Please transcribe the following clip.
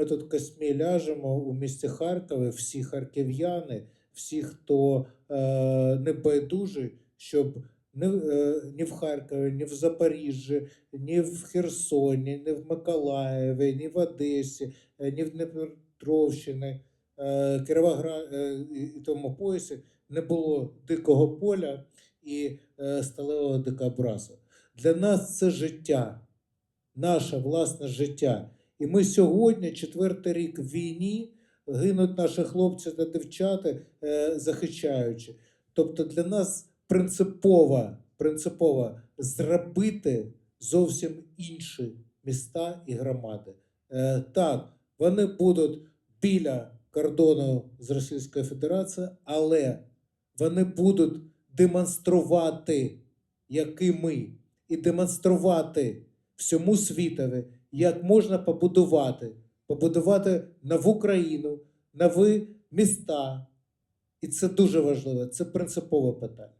Ми тут косьми ляжемо у місті Харкові, всі харків'яни, всі, хто е, не байдужий, щоб ні, е, ні в Харкові, ні в Запоріжжі, ні в Херсоні, ні в Миколаєві, ні в Одесі, е, ні в Дніпропетровщині, е, Кіровоград е, і тому поясі не було дикого поля і е, сталевого дикобразу. Для нас це життя, наше власне життя. І ми сьогодні, четвертий рік в війні, гинуть наші хлопці та дівчата, е, захищаючи. Тобто для нас принципово, принципово зробити зовсім інші міста і громади. Е, так, вони будуть біля кордону з Російською Федерацією, але вони будуть демонструвати, які ми, і демонструвати всьому світові, як можна побудувати, побудувати нову країну, нові міста. І це дуже важливо, це принципове питання.